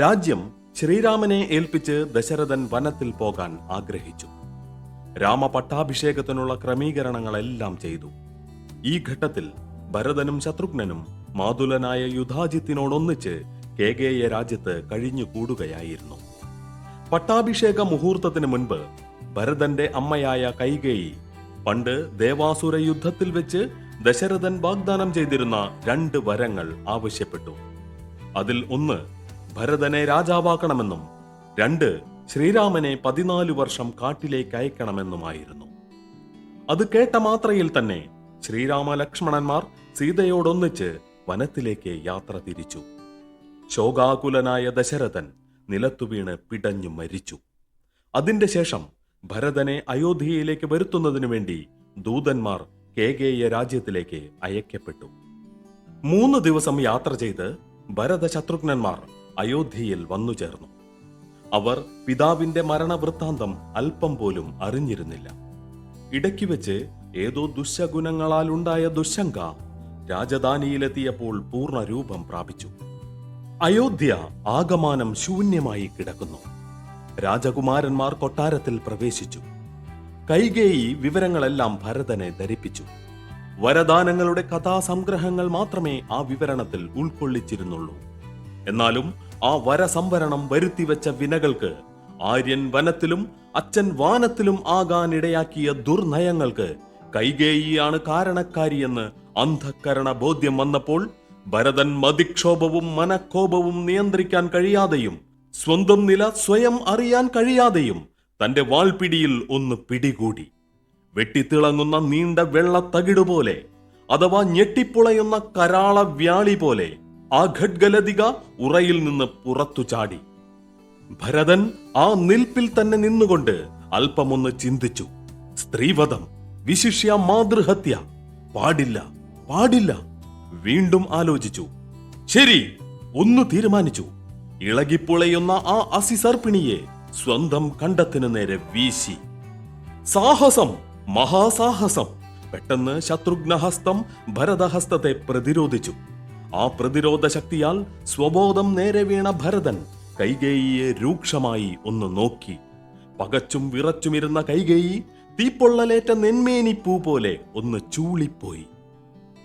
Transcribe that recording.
രാജ്യം ശ്രീരാമനെ ഏൽപ്പിച്ച് ദശരഥൻ വനത്തിൽ പോകാൻ ആഗ്രഹിച്ചു. രാമപട്ടാഭിഷേകത്തിനുള്ള ക്രമീകരണങ്ങളെല്ലാം ചെയ്തു. ഈ ഘട്ടത്തിൽ ഭരതനും ശത്രുഘ്നനും മാതുലനായ യുധാജിത്തിനോടൊന്നിച്ച് കേകേയ രാജ്യത്ത് കഴിഞ്ഞുകൂടുകയായിരുന്നു. പട്ടാഭിഷേക മുഹൂർത്തത്തിന് മുൻപ് ഭരതന്റെ അമ്മയായ കൈകേയി പണ്ട് ദേവാസുര യുദ്ധത്തിൽ വെച്ച് ദശരഥൻ വാഗ്ദാനം ചെയ്തിരുന്ന രണ്ട് വരങ്ങൾ ആവശ്യപ്പെട്ടു. അതിൽ ഒന്ന് ഭരതനെ രാജാവാക്കണമെന്നും രണ്ട് ശ്രീരാമനെ പതിനാല് വർഷം കാട്ടിലേക്ക് അയക്കണമെന്നുമായിരുന്നു. അത് കേട്ട മാത്രയിൽ തന്നെ ശ്രീരാമ ലക്ഷ്മണന്മാർ സീതയോടൊന്നിച്ച് വനത്തിലേക്ക് യാത്ര തിരിച്ചു. ശോകാകുലനായ ദശരഥൻ നിലത്തുവീണ് പിടഞ്ഞു മരിച്ചു. അതിന്റെ ശേഷം ഭരതനെ അയോധ്യയിലേക്ക് വരുത്തുന്നതിനു വേണ്ടി ദൂതന്മാർ കേകേയ രാജ്യത്തിലേക്ക് അയക്കപ്പെട്ടു. മൂന്ന് ദിവസം യാത്ര ചെയ്ത് ഭരത ശത്രുഘ്നന്മാർ അയോധ്യയിൽ വന്നു ചേർന്നു. അവർ പിതാവിന്റെ മരണവൃത്താന്തം അല്പം പോലും അറിഞ്ഞിരുന്നില്ല. ഇടയ്ക്ക് വെച്ച് ഏതോ ദുശഗുണങ്ങളാൽ ഉണ്ടായ ദുശങ്ക രാജധാനിയിലെത്തിയപ്പോൾ പൂർണ രൂപം പ്രാപിച്ചു. അയോധ്യ ആകമാനം ശൂന്യമായി കിടക്കുന്നു. രാജകുമാരന്മാർ കൊട്ടാരത്തിൽ പ്രവേശിച്ചു. കൈകേയി വിവരങ്ങളെല്ലാം ഭരതനെ ധരിപ്പിച്ചു. വരദാനങ്ങളുടെ കഥാസംഗ്രഹങ്ങൾ മാത്രമേ ആ വിവരണത്തിൽ ഉൾക്കൊള്ളിച്ചിരുന്നുള്ളൂ. എന്നാലും ആ വരസംവരണം വരുത്തിവെച്ച വിനകൾക്ക് ആര്യൻ വനത്തിലും അച്ഛൻ വാനത്തിലും ആകാനിടയാക്കിയ ദുർനയങ്ങൾക്ക് കൈകേയിയാണ് കാരണക്കാരിയെന്ന് അന്ധക്കരണ ബോധ്യം വന്നപ്പോൾ ഭരതൻ മതിക്ഷോഭവും മനക്കോപവും നിയന്ത്രിക്കാൻ കഴിയാതെയും സ്വന്തം നില സ്വയം അറിയാൻ കഴിയാതെയും തന്റെ വാൾപിടിയിൽ ഒന്ന് പിടികൂടി. വെട്ടിത്തിളങ്ങുന്ന നീണ്ട വെള്ളത്തകിടുപോലെ അഥവാ ഞെട്ടിപ്പുളയുന്ന കരാള വ്യാളി പോലെ ആ ഖഡ്ഗലതിക ഉറയിൽ നിന്ന് പുറത്തു ചാടി. ഭരതൻ ആ നിൽപ്പിൽ തന്നെ നിന്നുകൊണ്ട് അല്പമൊന്ന് ചിന്തിച്ചു. സ്ത്രീവധം വിശിഷ്യ മാതൃഹത്യ. പാടില്ല പാടില്ല. വീണ്ടും ആലോചിച്ചു. ശരി ഒന്ന് തീരുമാനിച്ചു. ഇളകിപ്പുളയുന്ന ആ അസിസർപ്പിണിയെ സ്വന്തം കണ്ടത്തിനു നേരെ വീശി. സാഹസം മഹാസാഹസം. പെട്ടെന്ന് ശത്രുഘ്നഹസ്തം ഭരതഹസ്തത്തെ പ്രതിരോധിച്ചു. ആ പ്രതിരോധ ശക്തിയാൽ സ്വബോധം നേരെ വീണ ഭരതൻ കൈകേയിയെ രൂക്ഷമായി ഒന്ന് നോക്കി. പകച്ചും വിറച്ചുമിരുന്ന കൈകേയി തീപ്പൊള്ളലേറ്റ നെന്മേനിപ്പൂ പോലെ ഒന്ന് ചൂളിപ്പോയി.